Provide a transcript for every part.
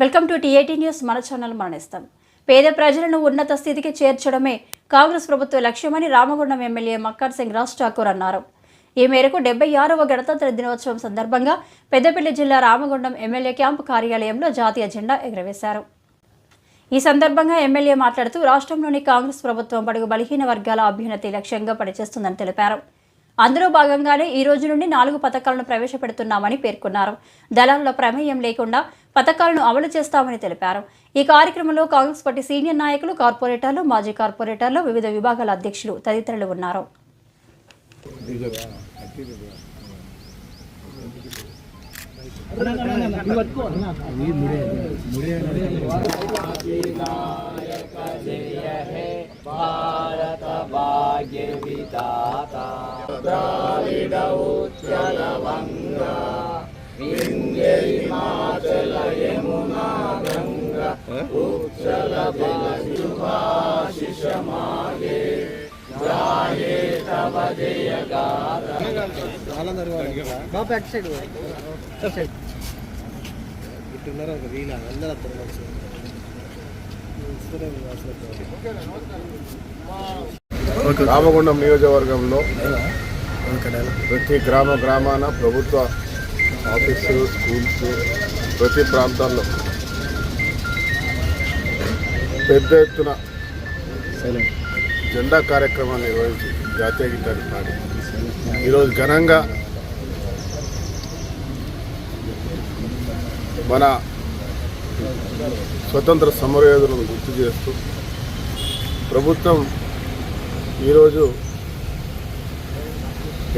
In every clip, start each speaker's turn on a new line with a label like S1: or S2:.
S1: Welcome to TAT news. మన channel మరణిస్తాం. పేద ప్రజలను ఉన్నత స్థితికి చేర్చడమే కాంగ్రెస్ ప్రభుత్వ లక్ష్యమని రామగుండం ఎమ్మెల్యే మక్కర్ సింగ్ రాజ్ ఠాకూర్ అన్నారు. ఈ మేరకు డెబ్బై ఆరవ గణతంత్ర దినోత్సవం సందర్భంగా పెద్దపల్లి జిల్లా రామగుండం ఎమ్మెల్యే క్యాంపు కార్యాలయంలో జాతీయ జెండా ఎగురవేశారు. ఈ సందర్భంగా ఎమ్మెల్యే మాట్లాడుతూ రాష్ట్రంలోని కాంగ్రెస్ ప్రభుత్వం బడుగు బలహీన వర్గాల అభ్యున్నతి లక్ష్యంగా పనిచేస్తుందని తెలిపారు. అందులో భాగంగానే ఈ రోజు నుండి నాలుగు పథకాలను ప్రవేశపెడుతున్నామని పేర్కొన్నారు. దళారుల ప్రమేయం లేకుండా పథకాలను అమలు చేస్తామని తెలిపారు. ఈ కార్యక్రమంలో కాంగ్రెస్ పార్టీ సీనియర్ నాయకులు కార్పొరేటర్లు మాజీ కార్పొరేటర్లు వివిధ విభాగాల అధ్యక్షులు తదితరులు ఉన్నారు.
S2: బాబు అటు సైడ్ అటు సైడ్ ఇట్టున్నారు ఒక అందరూ అత్తరు
S3: రామగుండం నియోజకవర్గంలో ప్రతి గ్రామ గ్రామాన ప్రభుత్వ ఆఫీసులు స్కూల్స్ ప్రతి ప్రాంతాల్లో. పెద్ద ఎత్తున జెండా కార్యక్రమాన్ని నిర్వహించి జాతీయ గీతాన్ని పాడి. ఈరోజు ఘనంగా మన స్వతంత్ర సమరయోధులను గుర్తు చేస్తూ ప్రభుత్వం ఈరోజు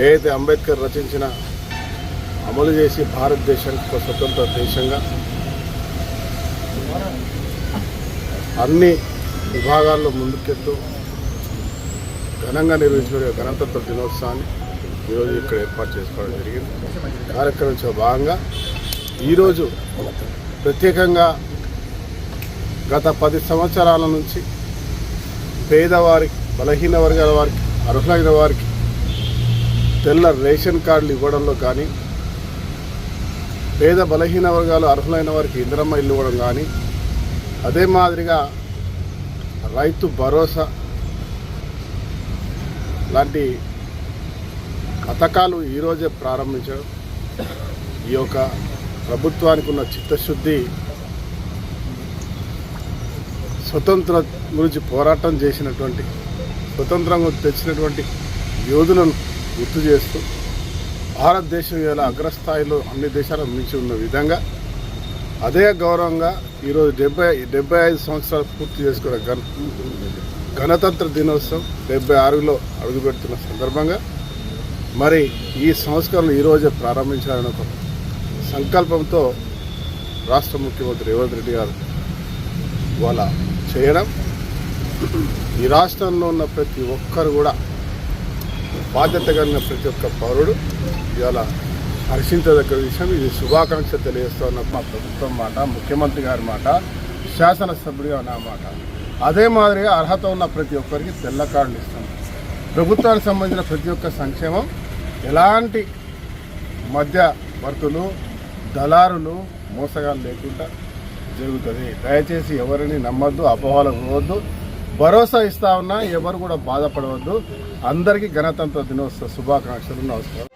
S3: ఏదైతే అంబేద్కర్ రచించిన అమలు చేసి భారతదేశానికి ఒక స్వతంత్ర దేశంగా అన్ని విభాగాల్లో ముందుకెళ్తూ ఘనంగా నిర్వహించిన గణతంత్ర దినోత్సవాన్ని ఈరోజు ఇక్కడ ఏర్పాటు చేసుకోవడం జరిగింది. కార్యక్రమంలో భాగంగా ఈరోజు ప్రత్యేకంగా గత పది సంవత్సరాల నుంచి పేదవారికి బలహీన వర్గాల వారికి అర్హులైన వారికి తెల్ల రేషన్ కార్డులు ఇవ్వడంలో కానీ పేద బలహీన వర్గాలు అర్హులైన వారికి ఇంద్రమ్మ ఇల్లు ఇవ్వడం కానీ అదే మాదిరిగా రైతు భరోసా లాంటి పథకాలు ఈరోజే ప్రారంభించడం ఈ యొక్క ప్రభుత్వానికి ఉన్న చిత్తశుద్ధి స్వతంత్ర గురించి పోరాటం చేసినటువంటి స్వతంత్రం తెచ్చినటువంటి యోధులను గుర్తు చేస్తూ భారతదేశం ఇలా అగ్రస్థాయిలో అన్ని దేశాలకు మించి ఉన్న విధంగా అదే గౌరవంగా ఈరోజు డెబ్బై డెబ్బై ఐదు సంవత్సరాలు పూర్తి చేసుకున్న గణ గణతంత్ర దినోత్సవం డెబ్బై ఆరులో అడుగుపెడుతున్న సందర్భంగా మరి ఈ సంస్కరణలు ఈరోజే ప్రారంభించాలని ఒక సంకల్పంతో రాష్ట్ర ముఖ్యమంత్రి రేవంత్ రెడ్డి గారు వాళ్ళ చేయడం. ఈ రాష్ట్రంలో ఉన్న ప్రతి ఒక్కరు కూడా బాధ్యత కలిగిన ప్రతి ఒక్క పౌరుడు ఇవాళ హర్షించదగ్గ విషయం ఇది శుభాకాంక్ష తెలియజేస్తున్న మా ప్రభుత్వం మాట ముఖ్యమంత్రి గారి మాట శాసనసభ్యుడిగా నా మాట. అదే మాదిరిగా అర్హత ఉన్న ప్రతి ఒక్కరికి తెల్ల కార్డులు ఇస్తాం. ప్రభుత్వానికి సంబంధించిన ప్రతి ఒక్క సంక్షేమం ఎలాంటి మధ్యవర్తులు దళారులు మోసగాలు లేకుండా జరుగుతుంది. దయచేసి ఎవరిని నమ్మద్దు అపోహలకు పోవద్దు. భరోసా ఇస్తా ఉన్నా ఎవరు కూడా బాధపడవద్దు. అందరికీ గణతంత్ర దినోత్సవ శుభాకాంక్షలు నమస్కారం.